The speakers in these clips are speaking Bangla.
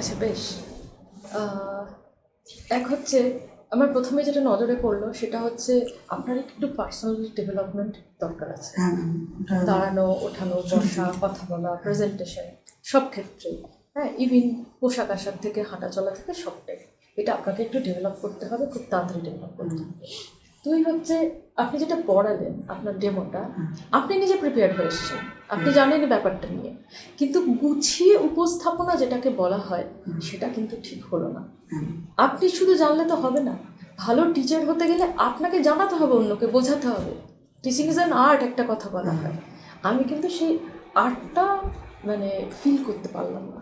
আচ্ছা বেশ এক হচ্ছে আমার প্রথমে যেটা নজরে পড়ল সেটা হচ্ছে আপনার একটু পার্সোনাল ডেভেলপমেন্ট দরকার আছে। হ্যাঁ দাঁড়ানো ওঠানো বসা কথা বলা প্রেজেন্টেশন সব ক্ষেত্রেই। হ্যাঁ ইভিন পোশাক আশাক থেকে হাঁটা চলা থেকে সবটাই। এটা আপনাকে একটু ডেভেলপ করতে হবে খুব তাড়াতাড়ি ডেভেলপ করতে হবে। দুই হচ্ছে আপনি যেটা পড়ালেন আপনার ডেমোটা আপনি নিজে প্রিপেয়ার হয়ে এসেছেন। আপনি জানেন ব্যাপারটা নিয়ে। কিন্তু গুছিয়ে উপস্থাপনা যেটাকে বলা হয় সেটা কিন্তু ঠিক হলো না। আপনি শুধু জানলে তো হবে না। ভালো টিচার হতে গেলে আপনাকে জানাতে হবে অন্যকে বোঝাতে হবে। টিচিং ইজ অ্যান আর্ট একটা কথা বলা হয়। আমি কিন্তু সেই আর্টটা মানে ফিল করতে পারলাম না।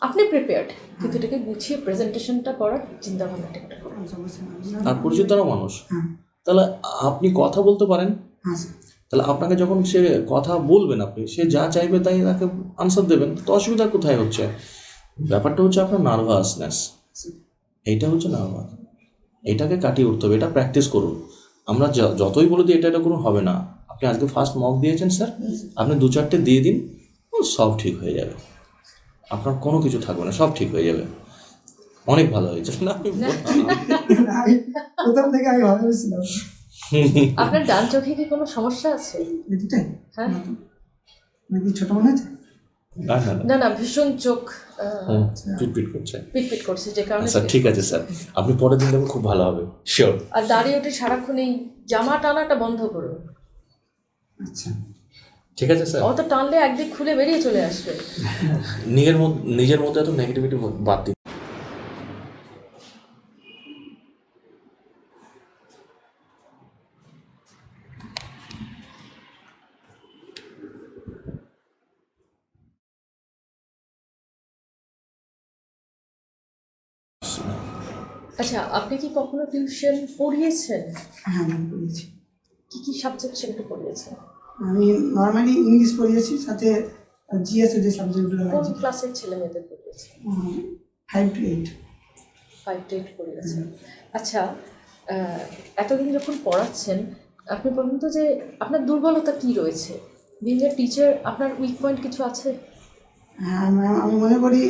আপনি প্রিপেয়ার্ড কিন্তু এটাকে গুছিয়ে প্রেজেন্টেশনটা করার চিন্তাভাবনাটা একটা করুন। আর পরিচিতরা মানুষ? হ্যাঁ। তাহলে আপনি কথা বলতে পারেন? হ্যাঁ তাহলে আপনাকে যখন সে কথা বলবেন আপনি, সে যা চাইবে তাই তাকে আনসার দেবেন, তো অসুবিধা কোথায় হচ্ছে? ব্যাপারটা হচ্ছে আপনার নার্ভাসনেস এইটা হচ্ছে নার্ভাস এটাকে কাটিয়ে উঠতে হবে, এটা প্র্যাকটিস করুন। আমরা যতই বলে দিই এটা এটা করুন, হবে না। আপনি আজকে ফার্স্ট মক দিয়েছেন স্যার আপনি দু চারটে দিয়ে দিন সব ঠিক হয়ে যাবে। আপনার কোনো কিছু থাকবে না, সব ঠিক হয়ে যাবে। অনেক ভালো হয়েছে। না প্রথম থেকে আমি ভালো আপনার ডান চোখে কি কোনো সমস্যা আছে? হ্যাঁ। ছোট মনে আছে না না ভীষণ চোখ পিটপিট করছে। পিটপিট করছে যে কারণে আচ্ছা ঠিক আছে স্যার। আপনি পরের দিন দেখবেন খুব ভালো হবে। শিওর আর দাঁড়িয়ে উঠে সারাক্ষণ এই জামা টানাটা বন্ধ করুন আচ্ছা। ঠিক আছে স্যার। অত টানলে একদিক খুলে বেরিয়ে চলে আসবে। নিজের মধ্যে নিজের মধ্যে এত নেগেটিভিটি বাদ দিন। আচ্ছা আপনি কি কখনো টিউশন পড়িয়েছেন? হ্যাঁ ম্যাম পড়িয়েছি। কি কি সাবজেক্ট সেগুলো পড়িয়েছেন? আমি নর্মালি ইংলিশ পড়িয়েছি সাথে জিএস এর যে সাবজেক্টগুলো কোন আছে। ক্লাসের ছেলে মেয়েদের পড়িয়েছেন five two eight five two eight পড়িয়েছেন। আচ্ছা এতদিন যখন পড়াচ্ছেন আপনি বলুন তো যে আপনার দুর্বলতা কি রয়েছে? বিং এ টিচার আপনার উইক পয়েন্ট কিছু আছে? হ্যাঁ আমি মনে করি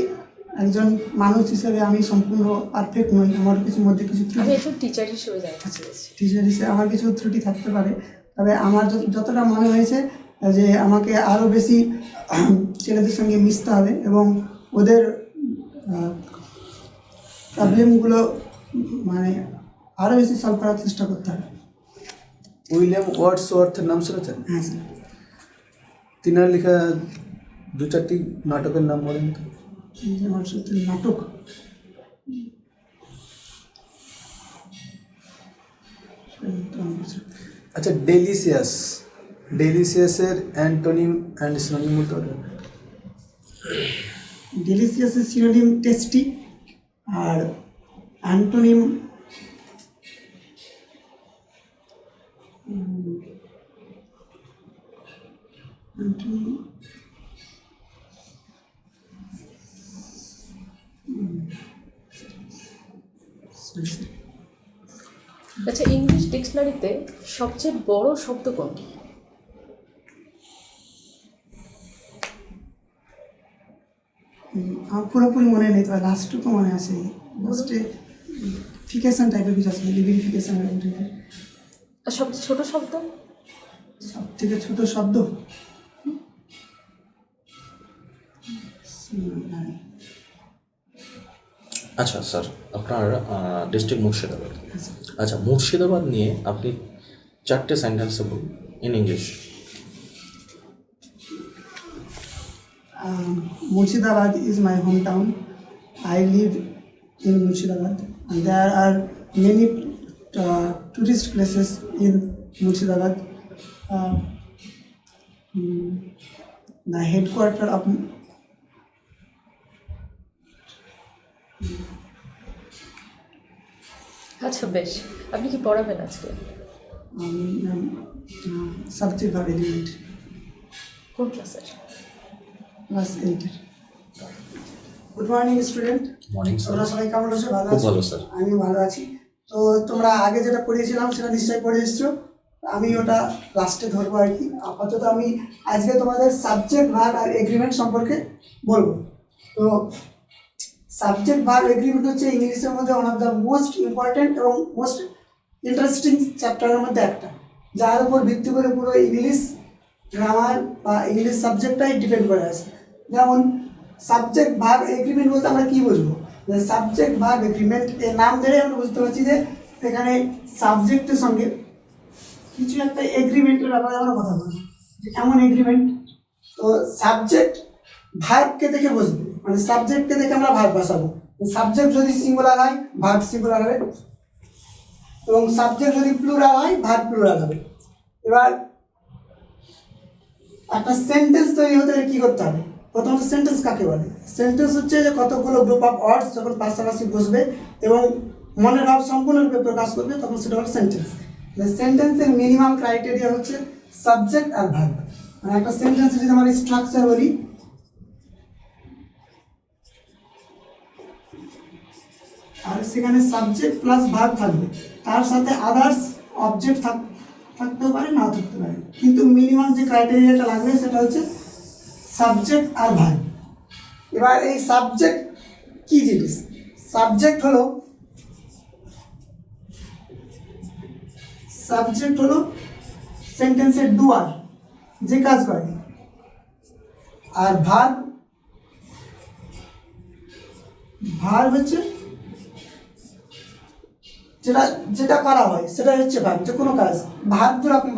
একজন মানুষ হিসেবে আমি সম্পূর্ণ পারফেক্ট নই। আমার কিছু মধ্যে কিছু আমি ত্রুটি টিচার হিসেবে জানতে চেয়েছি টিচার হিসেবে আমার কিছু ত্রুটি থাকতে পারে। তবে আমার যতটা মনে হয়েছে যে আমাকে আরও বেশি ছেলেদের সঙ্গে মিশতে হবে এবং ওদের প্রবলেমগুলো মানে আরও বেশি সলভ করার চেষ্টা করতে হবে। উইলিয়াম ওয়ার্ডসওয়ার্থের নাম শুনেছেন? হ্যাঁ স্যার। তিনার লেখা দু চারটি নাটকের নাম বলেন সত্যি নাটক। আচ্ছা ডেলিসিয়াস ডেলিসিয়াসের অ্যান্টোনিম অ্যান্ড সিনোনিম বলতে পারবেন ডেলিসিয়াসের সিনোনিম টেস্টি আর অ্যান্টোনিম অ্যান্টোনিম আচ্ছা ইংলিশ ডিকশনারিতে সবচেয়ে বড় শব্দ কোনটি আমার পুরোপুরি মনে নেই তবে লাস্টটুকু মনে আছে। লাস্টে ফিকেশন টাইপের কিছু আছে লিভিফিকেশন আর সবচেয়ে ছোট শব্দ? সব থেকে ছোট শব্দ? আচ্ছা স্যার আপনার ডিস্ট্রিক্ট মুর্শিদাবাদ আচ্ছা মুর্শিদাবাদ নিয়ে আপনি চারটে সেন্টেন্সে বলুন in English Um, hometown. I live in Murshidabad, and there are many uh, tourist places in Murshidabad. Uh, mm, the headquarter of আচ্ছা বেশ। আপনি কি পড়াবেন আজকে? subject of element কোন ক্লাসের? Class eight. Good morning student তোমরা সবাই কেমন আছো? ভালো আছো? আমি ভালো আছি। তো তোমরা আগে যেটা পড়িয়েছিলাম সেটা নিশ্চয়ই পড়ে এসছো। আমি ওটা লাস্টে ধরবো আর কি। আপাতত আমি আজকে তোমাদের সাবজেক্ট ভাগ আর এগ্রিমেন্ট সম্পর্কে বলব। তো সাবজেক্ট ভার্ব এগ্রিমেন্ট হচ্ছে ইংলিশের মধ্যে one of the most important এবং মোস্ট ইন্টারেস্টিং চ্যাপ্টারের মধ্যে একটা। যার উপর ভিত্তি করে পুরো ইংলিশ গ্রামার বা ইংলিশ সাবজেক্টটাই ডিপেন্ড করে আছে। যেমন সাবজেক্ট ভার্ব এগ্রিমেন্ট বলতে আমরা কী বুঝব? সাবজেক্ট ভার্ব এগ্রিমেন্ট এর নাম ধরে আমরা বুঝতে পারছি যে এখানে সাবজেক্টের সঙ্গে কিছু একটা এগ্রিমেন্টের ব্যাপারে আমরা কথা বলি যে কেমন এগ্রিমেন্ট তো সাবজেক্ট ভার্বকে দেখে বুঝবে। মানে সাবজেক্টকে দেখে আমরা ভার্ব বসাবো। সাবজেক্ট যদি সিঙ্গুলার হয় ভার্ব সিঙ্গুলার হবে। এবং সাবজেক্ট যদি প্লুরাল হয় ভার্ব প্লুরাল হবে। এবার একটা সেন্টেন্স তৈরি হতে গেলে কী করতে হবে? প্রথমত সেন্টেন্স কাকে বলে? সেন্টেন্স হচ্ছে যে কতগুলো গ্রুপ অফ ওয়ার্ডস যখন পাশাপাশি বসবে এবং মনের ভাব সম্পূর্ণরূপে প্রকাশ করবে, তখন সেটা হলো সেন্টেন্স সেন্টেন্সের মিনিমাম ক্রাইটেরিয়া হচ্ছে সাবজেক্ট আর ভার্ব মানে একটা সেন্টেন্সে যদি আমরা স্ট্রাকচার বলি আর সেখানে সাবজেক্ট প্লাস ভার্ব থাকবে। তার সাথে আদার্স অবজেক্ট থাক থাকতেও পারে, নাও থাকতে পারে। কিন্তু মিনিমাম যে ক্রাইটেরিয়াটা লাগবে, সেটা হচ্ছে সাবজেক্ট আর ভার্ব এবার এই সাবজেক্ট কি জিনিস? সাবজেক্ট হলো সাবজেক্ট হলো সেন্টেন্সের ডুয়ার যে কাজ করে। আর ভার্ব ভার্ব হচ্ছে যেটা যেটা করা হয় সেটা হচ্ছে ভার্ব যে কোনো কাজ। ভার্ব দু রকম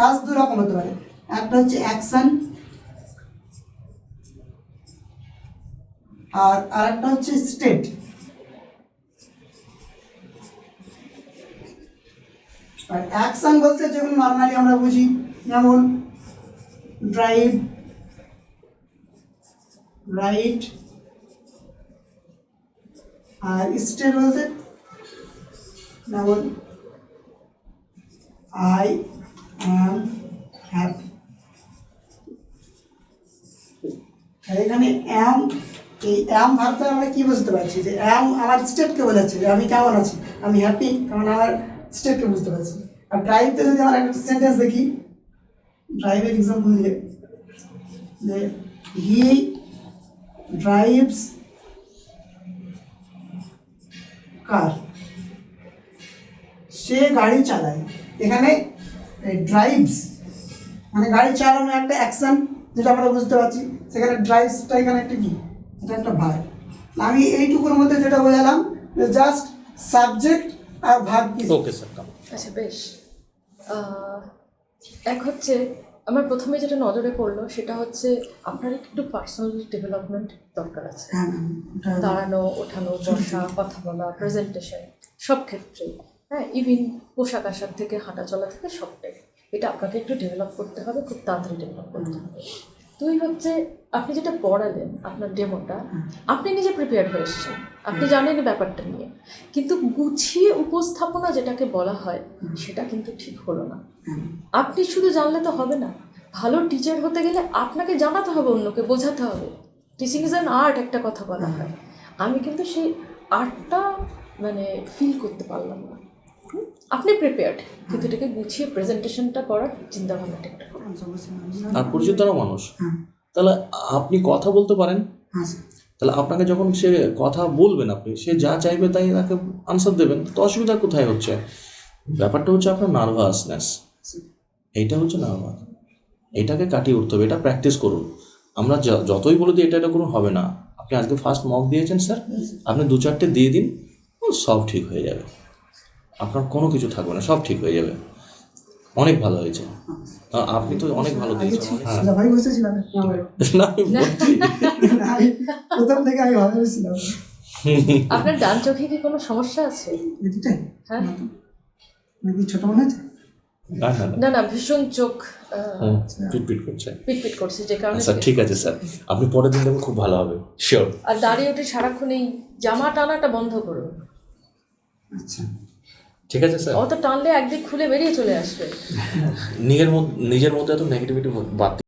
কাজ দু রকম হতে পারে। একটা হচ্ছে অ্যাকশন আর আরেকটা হচ্ছে স্টেট আর অ্যাকশন বলতে যেগুলো নর্মালি আমরা বুঝি, যেমন ড্রাইভ রাইট আর স্টেট বলতে যেমন আই অ্যাম হ্যাপি এখানে অ্যাম এই অ্যাম ভাবতে আমরা কি বুঝতে পারছি? যে অ্যাম আমার স্টেটকে বোঝাচ্ছে যে আমি কেমন আছি? আমি হ্যাপি কারণ আমার স্টেটকে বুঝতে পারছি। আর ড্রাইভতে যদি আমরা একটা সেন্টেন্স দেখি ড্রাইভের এক্সাম্পল দিয়ে, যে হি ড্রাইভস কার সে গাড়ি চালায়। এখানে ড্রাইভস মানে গাড়ি চালানো একটা অ্যাকশন যেটা আমরা বুঝতে পারছি। সেখানে ড্রাইভসটা এখানে একটা কি? এটা একটা ভার আমি এইটুকুর মধ্যে যেটা বোঝালাম যে জাস্ট সাবজেক্ট আর ভাব কি? ওকে স্যার আচ্ছা বেশ। এক হচ্ছে আমার প্রথমে যেটা নজরে পড়ল সেটা হচ্ছে আপনার একটু পার্সোনাল ডেভেলপমেন্ট দরকার আছে। হ্যাঁ দাঁড়ানো ওঠানো বসা কথা বলা প্রেজেন্টেশন সব ক্ষেত্রেই। হ্যাঁ ইভিন পোশাক আশাক থেকে, হাঁটা চলা থেকে সবটাই। এটা আপনাকে একটু ডেভেলপ করতে হবে, খুব তাড়াতাড়ি ডেভেলপ করতে হবে। দুই হচ্ছে, আপনি যেটা পড়ালেন, আপনার ডেমোটা আপনি নিজে প্রিপেয়ার হয়ে এসেছেন। আপনি জানেন ব্যাপারটা নিয়ে। কিন্তু গুছিয়ে উপস্থাপনা যেটাকে বলা হয়, সেটা কিন্তু ঠিক হলো না। আপনি শুধু জানলে তো হবে না, ভালো টিচার হতে গেলে আপনাকে জানাতে হবে, অন্যকে বোঝাতে হবে। টিচিং ইজ অ্যান আর্ট একটা কথা বলা হয়। আমি কিন্তু সেই আর্টটা মানে ফিল করতে পারলাম না? আপনি প্রিপেয়ার্ড কিন্তু এটাকে গুছিয়ে প্রেজেন্টেশনটা করার চিন্তা ভাবনাটা একটা। আর পরিচিতরা মানুষ। হ্যাঁ। তাহলে আপনি কথা বলতে পারেন। হ্যাঁ তাহলে আপনাকে যখন সে কথা বলবেন আপনি সে যা চাইবে তাই তাকে আনসার দেবেন। তো অসুবিধা কোথায় হচ্ছে? ব্যাপারটা হচ্ছে আপনার নার্ভাসনেস এইটা হচ্ছে নার্ভাস এটাকে কাটিয়ে উঠতে হবে। এটা প্র্যাকটিস করুন। আমরা যতই বলে দিই এটা এটা করুন হবে না। আপনি আজকে ফার্স্ট মক দিয়েছেন স্যার। আপনি দু চারটে দিয়ে দিন সব ঠিক হয়ে যাবে। আপনার কোনো কিছু থাকবে না সব ঠিক হয়ে যাবে। অনেক ভালো হয়েছে। আপনি তো অনেক ভালো দিয়েছেন। হ্যাঁ। ভাই বসেছিলাম না প্রথম থেকে আমি ভালো আপনার ডান চোখে কি কোনো সমস্যা আছে? হ্যাঁ। ছোট মনে আছে না না না। না না ভীষণ চোখ আহ, হুম, পিট পিট করছে। পিটপিট করছে যে কারণে আচ্ছা ঠিক আছে স্যার। আপনি পরের দিন দেখুন খুব ভালো হবে। শিওর আর দাঁড়িয়ে উঠে সারাক্ষণ এই জামা টানাটা বন্ধ করুন। আচ্ছা। ঠিক আছে স্যার? অত টানলে একদিক খুলে বেরিয়ে চলে আসবে। নিজের মধ্যে নিজের মধ্যে এত নেগেটিভিটি বাদ